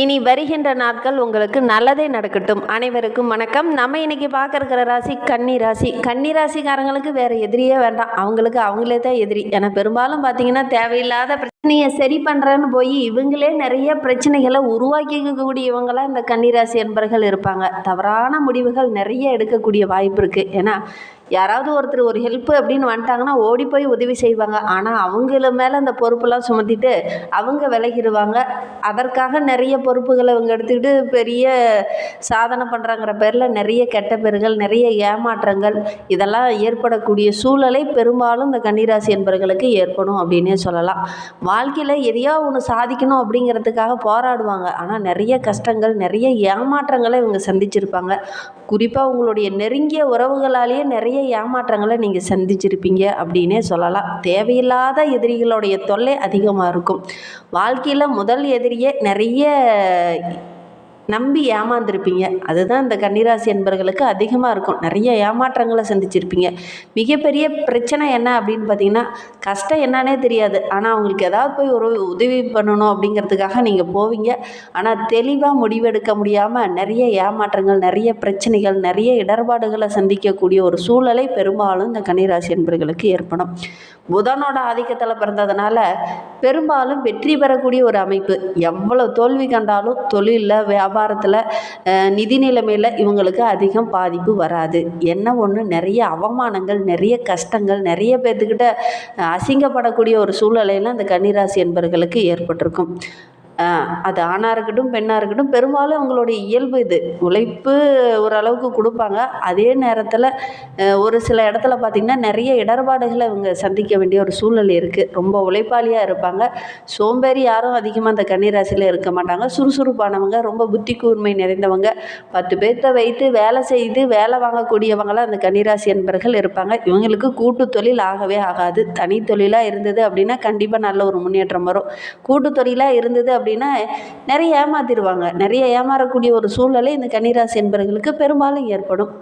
இனி வருகின்ற நாட்கள் உங்களுக்கு நல்லதே நடக்கட்டும். அனைவருக்கும் வணக்கம். நம்ம இன்னைக்கு பார்க்கற ராசி கன்னி ராசி. கன்னி ராசிக்காரங்களுக்கு வேற எதிரியே வேண்டாம். அவங்களுக்கு அவங்களே தான் எதிரி. ஏன்னா பெரும்பாலும் பார்த்தீங்கன்னா தேவையில்லாத நீங்கள் சரி பண்ணுறேன்னு போய் இவங்களே நிறைய பிரச்சனைகளை உருவாக்கிக்கக்கூடியவங்களாம் இந்த கன்னிராசி என்பர்கள் இருப்பாங்க. தவறான முடிவுகள் நிறைய எடுக்கக்கூடிய வாய்ப்பு இருக்குது ஏன்னா யாராவது ஒருத்தர் ஒரு ஹெல்ப் அப்படின்னு வந்துட்டாங்கன்னா ஓடி போய் உதவி செய்வாங்க. ஆனால் அவங்கள மேலே அந்த பொறுப்பெல்லாம் சுமத்திட்டு அவங்க விலகிடுவாங்க அதற்காக நிறைய பொறுப்புகளை அவங்க எடுத்துக்கிட்டு பெரிய சாதனை பண்ணுறாங்கிற பேரில் நிறைய கெட்ட பேர்கள் நிறைய ஏமாற்றங்கள் இதெல்லாம் ஏற்படக்கூடிய சூழலை பெரும்பாலும் இந்த கன்னிராசி என்பவர்களுக்கு ஏற்படும் அப்படின்னே சொல்லலாம். வாழ்க்கையில் எதையோ ஒன்று சாதிக்கணும் அப்படிங்கிறதுக்காக போராடுவாங்க. ஆனால் நிறைய கஷ்டங்கள் நிறைய ஏமாற்றங்களை இவங்க சந்திச்சிருப்பாங்க. குறிப்பாக உங்களுடைய நெருங்கிய உறவுகளாலேயே நிறைய ஏமாற்றங்களை நீங்கள் சந்திச்சிருப்பீங்க அப்படின்னே சொல்லலாம். தேவையில்லாத எதிரிகளுடைய தொல்லை அதிகமாக இருக்கும். வாழ்க்கையில் முதல் எதிரியே நிறைய நம்பி ஏமாந்துருப்பீங்க. அதுதான் இந்த கன்னிராசி என்பர்களுக்கு அதிகமாக இருக்கும். நிறைய ஏமாற்றங்களை சந்திச்சிருப்பீங்க. மிகப்பெரிய பிரச்சனை என்ன அப்படின்னு பார்த்தீங்கன்னா கஷ்டம் என்னன்னே தெரியாது. ஆனால் அவங்களுக்கு ஏதாவது போய் ஒரு உதவி பண்ணணும் அப்படிங்கிறதுக்காக நீங்கள் போவீங்க. ஆனால் தெளிவாக முடிவெடுக்க முடியாமல் நிறைய ஏமாற்றங்கள் நிறைய பிரச்சனைகள் நிறைய இடர்பாடுகளை சந்திக்கக்கூடிய ஒரு சூழலை பெரும்பாலும் இந்த கன்னிராசி என்பர்களுக்கு ஏற்படும். புதனோட ஆதிக்கத்தில் பிறந்ததுனால பெரும்பாலும் வெற்றி பெறக்கூடிய ஒரு அமைப்பு. எவ்வளோ தோல்வி கண்டாலும் தொழிலில் வியாபாரத்தில் நிதி நிலைமையில் இவங்களுக்கு அதிகம் பாதிப்பு வராது. என்ன ஒன்று நிறைய அவமானங்கள் நிறைய கஷ்டங்கள் நிறைய பேர்த்துக்கிட்ட அசிங்கப்படக்கூடிய ஒரு சூழ்நிலையெல்லாம் இந்த கன்னிராசி என்பவர்களுக்கு ஏற்பட்டிருக்கும். அது ஆணாக இருக்கட்டும் பெண்ணாக இருக்கட்டும் பெரும்பாலும் அவங்களுடைய இயல்பு இது. உழைப்பு ஓரளவுக்கு கொடுப்பாங்க. அதே நேரத்தில் ஒரு சில இடத்துல பார்த்திங்கன்னா நிறைய இடர்பாடுகளை இவங்க சந்திக்க வேண்டிய ஒரு சூழ்நிலை இருக்குது ரொம்ப உழைப்பாளியாக இருப்பாங்க. சோம்பேறி யாரும் அதிகமாக அந்த கன்னிராசியில் இருக்க மாட்டாங்க. சுறுசுறுப்பானவங்க ரொம்ப புத்தி கூர்மை நிறைந்தவங்க. பத்து பேர்த்த வைத்து வேலை செய்து வேலை வாங்கக்கூடியவங்களாம் அந்த கன்னிராசி என்பர்கள் இருப்பாங்க. இவங்களுக்கு கூட்டு தொழில் ஆகவே ஆகாது. தனி தொழிலாக இருந்தது அப்படின்னா கண்டிப்பாக நல்ல ஒரு முன்னேற்றம் வரும். கூட்டு தொழிலாக இருந்தது அப்படின்னா நிறைய ஏமாத்திடுவாங்க. நிறைய ஏமாறக்கூடிய ஒரு சூழ்நிலை இந்த கன்னிராசி என்பர்களுக்கு பெரும்பாலும் ஏற்படும்.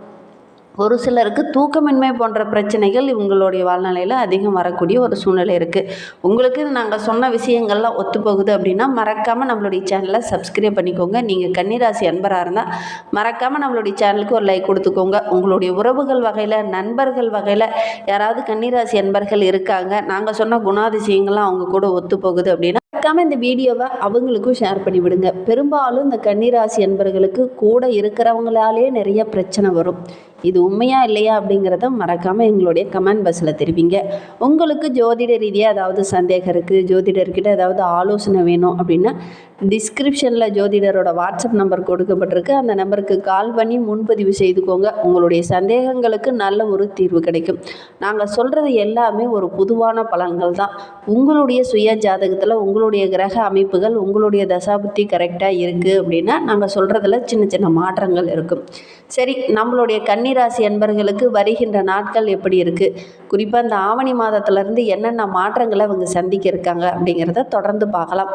ஒரு சிலருக்கு தூக்கமின்மை போன்ற பிரச்சனைகள் இவங்களுடைய வாழ்நிலையில் அதிகம் வரக்கூடிய ஒரு சூழ்நிலை இருக்குது உங்களுக்கு நாங்கள் சொன்ன விஷயங்கள்லாம் ஒத்துப்போகுது அப்படின்னா மறக்காமல் நம்மளுடைய சேனலை சப்ஸ்கிரைப் பண்ணிக்கோங்க. நீங்கள் கன்னிராசி அன்பராக இருந்தால் மறக்காமல் நம்மளுடைய சேனலுக்கு ஒரு லைக் கொடுத்துக்கோங்க. உங்களுடைய உறவுகள் வகையில் நண்பர்கள் வகையில் யாராவது கன்னிராசி அன்பர்கள் இருக்காங்க. நாங்கள் சொன்ன குணாதிசயங்கள்லாம் அவங்க கூட ஒத்துப்போகுது அப்படின்னா மறக்காமல் இந்த வீடியோவை அவங்களுக்கும் ஷேர் பண்ணி விடுங்க. பெரும்பாலும் இந்த கன்னிராசி அன்பர்களுக்கு கூட இருக்கிறவங்களாலே நிறைய பிரச்சனை வரும். இது உண்மையா இல்லையா அப்படிங்கிறத மறக்காமல் எங்களுடைய கமெண்ட் பஸ்ஸில் தெரிவிங்க. உங்களுக்கு ஜோதிட ரீதியாக ஏதாவது சந்தேகம் இருக்குது ஜோதிடர்கிட்ட ஏதாவது ஆலோசனை வேணும் அப்படின்னா டிஸ்கிரிப்ஷனில் ஜோதிடரோட வாட்ஸ்அப் நம்பர் கொடுக்கப்பட்டிருக்கு. அந்த நம்பருக்கு கால் பண்ணி முன்பதிவு செய்துக்கோங்க. உங்களுடைய சந்தேகங்களுக்கு நல்ல ஒரு தீர்வு கிடைக்கும். நாங்கள் சொல்கிறது எல்லாமே ஒரு பொதுவான பலன்கள் தான். உங்களுடைய சுய ஜாதகத்தில் உங்களுடைய கிரக அமைப்புகள் உங்களுடைய தசாபுத்தி கரெக்டாக இருக்குது அப்படின்னா நாங்கள் சொல்கிறதுல சின்ன சின்ன மாற்றங்கள் இருக்கும். சரி நம்மளுடைய கன்னிராசி அன்பர்களுக்கு வருகின்ற நாட்கள் எப்படி இருக்குது குறிப்பாக இந்த ஆவணி மாதத்துலேருந்து என்னென்ன மாற்றங்களை அவங்க சந்திக்க இருக்காங்க அப்படிங்கிறத தொடர்ந்து பார்க்கலாம்.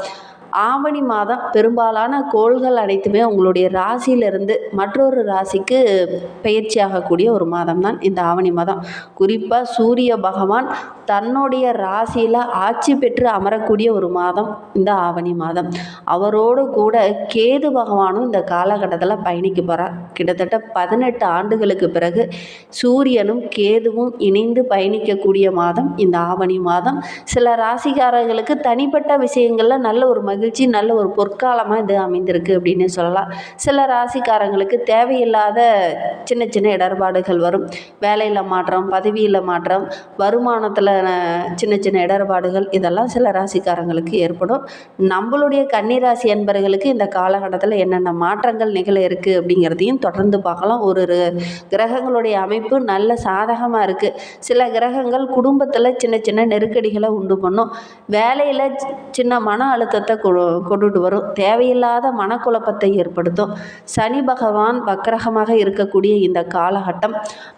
ஆவணி மாதம் பெரும்பாலான கோள்கள் அனைத்துமே உங்களுடைய ராசியிலிருந்து மற்றொரு ராசிக்கு பயிற்சி ஆகக்கூடிய ஒரு மாதம் தான் இந்த ஆவணி மாதம். குறிப்பாக சூரிய பகவான் தன்னுடைய ராசியில் ஆட்சி பெற்று அமரக்கூடிய ஒரு மாதம் இந்த ஆவணி மாதம். அவரோடு கூட கேது பகவானும் இந்த காலகட்டத்தில் பயணிக்க போகிறார் கிட்டத்தட்ட பதினெட்டு ஆண்டுகளுக்கு பிறகு சூரியனும் கேதுவும் இணைந்து பயணிக்கக்கூடிய மாதம் இந்த ஆவணி மாதம். சில ராசிக்காரர்களுக்கு தனிப்பட்ட விஷயங்களில் நல்ல ஒரு மகிழ்ச்சி மகிழ்ச்சி நல்ல ஒரு பொற்காலமாக இது அமைந்திருக்கு அப்படின்னு சொல்லலாம். சில ராசிக்காரங்களுக்கு தேவையில்லாத சின்ன சின்ன இடர்பாடுகள் வரும். வேலையில் மாற்றம் பதவியில் மாற்றம் வருமானத்தில் சின்ன சின்ன இடர்பாடுகள் இதெல்லாம் சில ராசிக்காரங்களுக்கு ஏற்படும். நம்மளுடைய கன்னிராசி என்பர்களுக்கு இந்த காலகட்டத்தில் என்னென்ன மாற்றங்கள் நிகழ இருக்குது அப்படிங்கிறதையும் தொடர்ந்து பார்க்கலாம். ஒரு ஒரு கிரகங்களுடைய அமைப்பு நல்ல சாதகமாக இருக்குது சில கிரகங்கள் குடும்பத்தில் சின்ன சின்ன நெருக்கடிகளை உண்டு பண்ணும். வேலையில் சின்ன மன அழுத்தத்தை கொண்டுட்டு வரும். தேவையில்லாத மனக்குழப்பத்தை ஏற்படுத்தும். சனி பகவான் வக்கரகமாக இருக்கக்கூடிய இந்த காலகட்டம்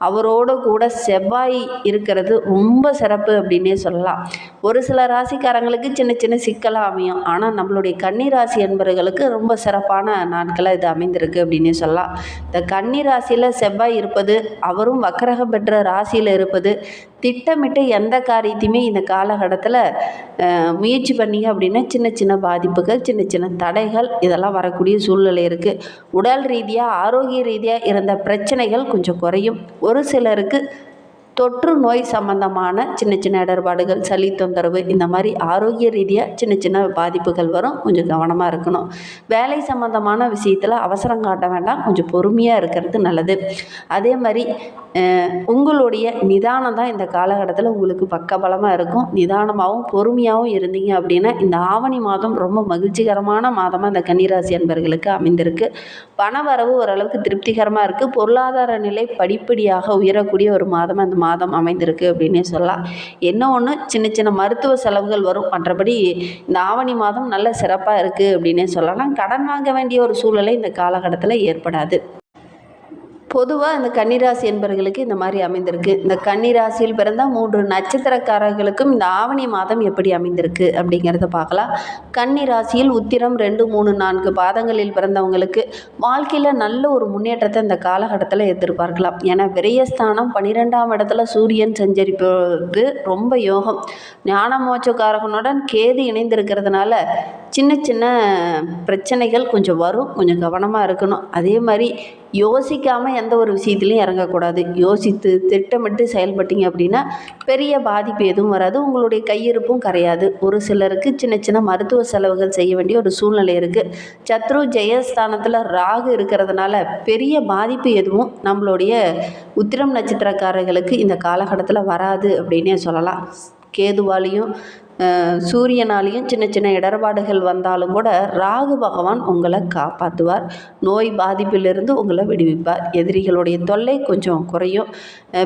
அவரோடு கூட செவ்வாய் இருக்கிறது ரொம்ப சிறப்பு அப்படின்னே சொல்லலாம். ஒரு சில ராசிக்காரங்களுக்கு சின்ன சின்ன சிக்கலாக அமையும். ஆனால் நம்மளுடைய கன்னிராசி என்பவர்களுக்கு ரொம்ப சிறப்பான நாட்களாக இது அமைந்திருக்கு அப்படின்னே சொல்லலாம். இந்த கன்னி ராசியில் செவ்வாய் இருப்பது அவரும் வக்கரகம் பெற்ற ராசியில் இருப்பது திட்டமிட்டு எந்த காரியத்தையுமே இந்த காலகட்டத்தில் முயற்சி பண்ணீங்க அப்படின்னா சின்ன சின்ன பாதி பாதிப்புகள் சின்ன சின்ன தடைகள் இதெல்லாம் வரக்கூடிய சூழ்நிலை இருக்குது உடல் ரீதியாக ஆரோக்கிய ரீதியாக இருந்த பிரச்சனைகள் கொஞ்சம் குறையும். ஒரு சிலருக்கு தொற்று நோய் சம்பந்தமான சின்ன சின்ன இடர்பாடுகள் சளி தொந்தரவு இந்த மாதிரி ஆரோக்கிய ரீதியாக சின்ன சின்ன பாதிப்புகள் வரும். கொஞ்சம் கவனமாக இருக்கணும். வேலை சம்பந்தமான விஷயத்தில் அவசரம் காட்ட வேண்டாம். கொஞ்சம் பொறுமையாக இருக்கிறது நல்லது. அதே மாதிரி உங்களுடைய நிதானம் தான் இந்த காலகட்டத்தில் உங்களுக்கு பக்கபலமாக இருக்கும். நிதானமாகவும் பொறுமையாகவும் இருந்தீங்க அப்படின்னா இந்த ஆவணி மாதம் ரொம்ப மகிழ்ச்சிகரமான மாதமாக இந்த கன்னிராசி அன்பர்களுக்கு அமைந்திருக்கு. பண வரவு ஓரளவுக்கு திருப்திகரமாக இருக்குது பொருளாதார நிலை படிப்படியாக உயரக்கூடிய ஒரு மாதமாக இந்த மாதம் அமைந்திருக்கு அப்படின்னே சொல்லலாம். என்ன ஒன்று சின்ன சின்ன மருத்துவ செலவுகள் வரும். மற்றபடி இந்த ஆவணி மாதம் நல்ல சிறப்பாக இருக்குது அப்படின்னே சொல்லலாம். கடன் வாங்க வேண்டிய ஒரு சூழ்நிலை இந்த காலகட்டத்தில் ஏற்படாது. பொதுவாக இந்த கன்னிராசி என்பவர்களுக்கு இந்த மாதிரி அமைந்திருக்கு. இந்த கன்னிராசியில் பிறந்த மூன்று நட்சத்திரக்காரர்களுக்கும் இந்த ஆவணி மாதம் எப்படி அமைந்திருக்கு அப்படிங்கிறத பார்க்கலாம். கன்னிராசியில் உத்திரம் ரெண்டு மூணு நான்கு பாதங்களில் பிறந்தவங்களுக்கு வாழ்க்கையில் நல்ல ஒரு முன்னேற்றத்தை இந்த காலகட்டத்தில் எதிர்பார்க்கலாம். ஏன்னா விரயஸ்தானம் பன்னிரெண்டாம் இடத்துல சூரியன் சஞ்சரிப்பது ரொம்ப யோகம். ஞானமோச்சக்காரகனுடன் கேது இணைந்திருக்கிறதுனால சின்ன சின்ன பிரச்சனைகள் கொஞ்சம் வரும். கொஞ்சம் கவனமாக இருக்கணும். அதே மாதிரி யோசிக்காமல் எந்த ஒரு விஷயத்துலையும் இறங்கக்கூடாது. யோசித்து திட்டமிட்டு செயல்பட்டீங்க அப்படின்னா பெரிய பாதிப்பு எதுவும் வராது. உங்களுடைய கையிருப்பும் கரையாது. ஒரு சிலருக்கு சின்ன சின்ன மருத்துவ செலவுகள் செய்ய வேண்டிய ஒரு சூழ்நிலை இருக்குது சத்ரு ஜெயஸ்தானத்தில் ராகு இருக்கிறதுனால பெரிய பாதிப்பு எதுவும் நம்மளுடைய உத்திரம் நட்சத்திரக்காரர்களுக்கு இந்த காலகட்டத்தில் வராது அப்படின்னே சொல்லலாம். கேதுவாலையும் சூரியனாலையும் சின்ன சின்ன இடர்பாடுகள் வந்தாலும் கூட ராகு பகவான் உங்களை காப்பாற்றுவார் நோய் பாதிப்பிலிருந்து உங்களை விடுவிப்பார். எதிரிகளுடைய தொல்லை கொஞ்சம் குறையும்.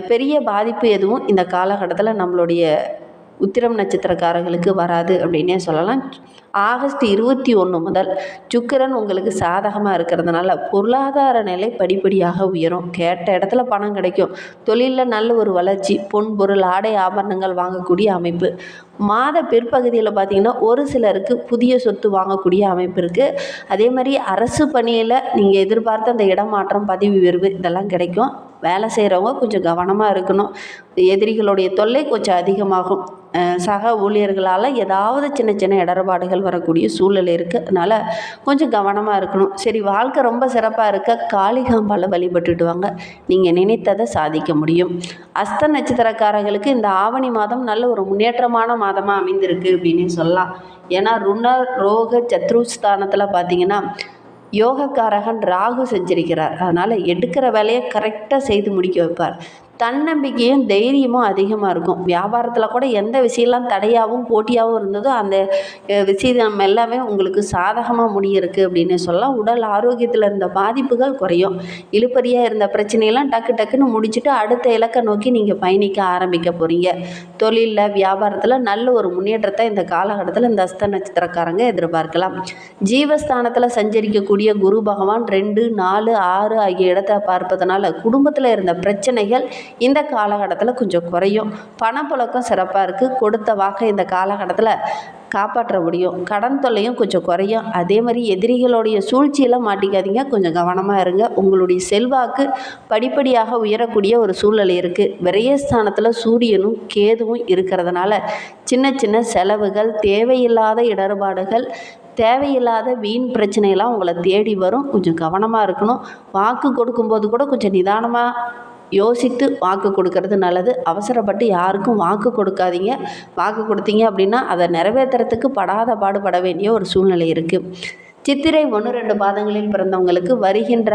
பெரிய பாதிப்பு எதுவும் இந்த காலகட்டத்தில் நம்மளுடைய உத்திரம் நட்சத்திரக்காரர்களுக்கு வராது அப்படின்னே சொல்லலாம். ஆகஸ்ட் இருபத்தி ஒன்று முதல் சுக்கிரன் உங்களுக்கு சாதகமாக இருக்கிறதுனால பொருளாதார நிலை படிப்படியாக உயரும். கேட்ட இடத்துல பணம் கிடைக்கும். தொழிலில் நல்ல ஒரு வளர்ச்சி பொன் பொருள் ஆடை ஆபரணங்கள் வாங்கக்கூடிய அமைப்பு. மாத பிற்பகுதியில் பார்த்திங்கன்னா ஒரு சிலருக்கு புதிய சொத்து வாங்கக்கூடிய அமைப்பு இருக்குது அதே மாதிரி அரசு பணியில் நீங்கள் எதிர்பார்த்த அந்த இடமாற்றம் பதவி உயர்வு இதெல்லாம் கிடைக்கும். வேலை செய்கிறவங்க கொஞ்சம் கவனமாக இருக்கணும். எதிரிகளுடைய தொல்லை கொஞ்சம் அதிகமாகும். சக ஊழியர்களால் ஏதாவது சின்ன சின்ன இடர்பாடுகள் வரக்கூடிய சூழல் இருக்குது அதனால் கொஞ்சம் கவனமாக இருக்கணும். சரி வாழ்க்கை ரொம்ப சிறப்பாக இருக்க காளிகாம்பால வழிபட்டுட்டு வாங்க நீங்கள் நினைத்ததை சாதிக்க முடியும். அஸ்த நட்சத்திரக்காரர்களுக்கு இந்த ஆவணி மாதம் நல்ல ஒரு முன்னேற்றமான மாதமாக அமைந்திருக்கு அப்படின்னு சொல்லலாம். ஏன்னா ருண ரோக சத்ருஸ்தானத்தில் பார்த்தீங்கன்னா யோகக்காரகன் ராகு செஞ்சிருக்கிறார். அதனால் எடுக்கிற வேலையை கரெக்டாக செய்து முடிக்க வைப்பார். தன்னம்பிக்கையும் தைரியமும் அதிகமாக இருக்கும். வியாபாரத்தில் கூட எந்த விஷயம்லாம் தடையாகவும் போட்டியாகவும் இருந்ததோ அந்த விஷயம் எல்லாமே உங்களுக்கு சாதகமாக முடியிருக்கு அப்படின்னு சொல்லலாம். உடல் ஆரோக்கியத்தில் இருந்த பாதிப்புகள் குறையும். இழுப்பறியாக இருந்த பிரச்சனையெல்லாம் டக்கு டக்குன்னு முடிச்சுட்டு அடுத்த இலக்கை நோக்கி நீங்கள் பயணிக்க ஆரம்பிக்க போகிறீங்க தொழிலில் வியாபாரத்தில் நல்ல ஒரு முன்னேற்றத்தை இந்த காலகட்டத்தில் இந்த அஸ்த நட்சத்திரக்காரங்க எதிர்பார்க்கலாம். ஜீவஸ்தானத்தில் சஞ்சரிக்கக்கூடிய குரு பகவான் ரெண்டு நாலு ஆறு ஆகிய இடத்தை பார்ப்பதனால குடும்பத்தில் இருந்த பிரச்சனைகள் இந்த காலகட்டத்தில் கொஞ்சம் குறையும். பணப்புழக்கம் சிறப்பாக இருக்குது கொடுத்த வாக்கை இந்த காலகட்டத்தில் காப்பாற்ற முடியும். கடன் தொல்லையும் கொஞ்சம் குறையும். அதே மாதிரி எதிரிகளுடைய சூழ்ச்சியெல்லாம் மாட்டிக்காதீங்க. கொஞ்சம் கவனமாக இருங்க. உங்களுடைய செல்வாக்கு படிப்படியாக உயரக்கூடிய ஒரு சூழ்நிலை இருக்குது விரயஸ்தானத்தில் சூரியனும் கேதுவும் இருக்கிறதுனால சின்ன சின்ன செலவுகள் தேவையில்லாத இடர்பாடுகள் தேவையில்லாத வீண் பிரச்சனையெல்லாம் உங்களை தேடி வரும். கொஞ்சம் கவனமாக இருக்கணும். வாக்கு கொடுக்கும்போது கூட கொஞ்சம் நிதானமாக யோசித்து வாக்கு கொடுக்கறது நல்லது. அவசரப்பட்டு யாருக்கும் வாக்கு கொடுக்காதீங்க. வாக்கு கொடுத்தீங்க அப்படின்னா அதை நிறைவேற்றுறதுக்கு படாத பாடுபட வேண்டிய ஒரு சூழ்நிலை இருக்குது சித்திரை ஒன்று ரெண்டு பாதங்களில் பிறந்தவங்களுக்கு வருகின்ற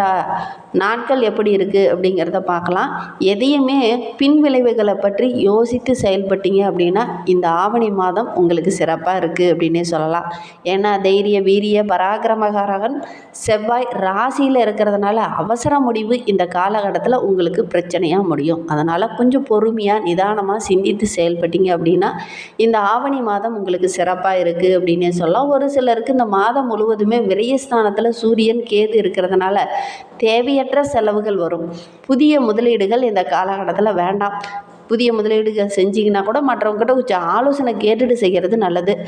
நாட்கள் எப்படி இருக்குது அப்படிங்கிறத பார்க்கலாம். எதையுமே பின் விளைவுகளை பற்றி யோசித்து செயல்பட்டீங்க அப்படின்னா இந்த ஆவணி மாதம் உங்களுக்கு சிறப்பாக இருக்குது அப்படின்னே சொல்லலாம். ஏன்னா தைரிய வீரிய பராக்கிரமகாரகன் செவ்வாய் ராசியில் இருக்கிறதுனால அவசர முடிவு இந்த காலகட்டத்தில் உங்களுக்கு பிரச்சனையாக முடியும். அதனால் கொஞ்சம் பொறுமையாக நிதானமாக சிந்தித்து செயல்பட்டீங்க அப்படின்னா இந்த ஆவணி மாதம் உங்களுக்கு சிறப்பாக இருக்குது அப்படின்னே சொல்லலாம். ஒரு சிலருக்கு இந்த மாதம் முழுவதுமே விரயஸ்தானத்தில் சூரியன் கேது இருக்கிறதுனால தேவையற்ற செலவுகள் வரும். புதிய முதலீடுகள் இந்த காலகட்டத்தில் வேண்டாம். புதிய முதலீடுகள் செஞ்சிங்கன்னா கூட மற்றவங்ககிட்ட கொஞ்சம் ஆலோசனை கேட்டுட்டு செய்கிறது நல்லது.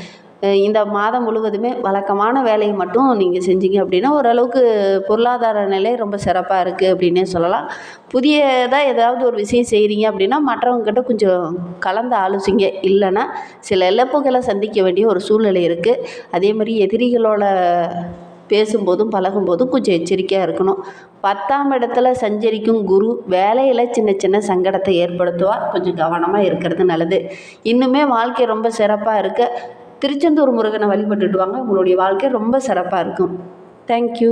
இந்த மாதம் முழுவதுமே வழக்கமான வேலையை மட்டும் நீங்கள் செஞ்சீங்க அப்படின்னா ஓரளவுக்கு பொருளாதார நிலை ரொம்ப சிறப்பாக இருக்குது அப்படின்னே சொல்லலாம். புதியதாக ஏதாவது ஒரு விஷயம் செய்கிறீங்க அப்படின்னா மற்றவங்கக்கிட்ட கொஞ்சம் கலந்து ஆலோசிங்க. இல்லைன்னா சில இழப்புகளை சந்திக்க வேண்டிய ஒரு சூழ்நிலை இருக்குது அதே மாதிரி எதிரிகளோட பேசும்போதும் பழகும்போதும் கொஞ்சம் எச்சரிக்கையாக இருக்கணும். பத்தாம் இடத்துல சஞ்சரிக்கும் குரு வேலையில் சின்ன சின்ன சங்கடத்தை ஏற்படுத்துவார். கொஞ்சம் கவனமாக இருக்கிறது நல்லது. இன்னுமே வாழ்க்கை ரொம்ப சிறப்பாக இருக்குது திருச்செந்தூர் முருகனை வழிபட்டுட்டு வாங்க. உங்களுடைய வாழ்க்கை ரொம்ப சிறப்பாக இருக்கும். தேங்க்யூ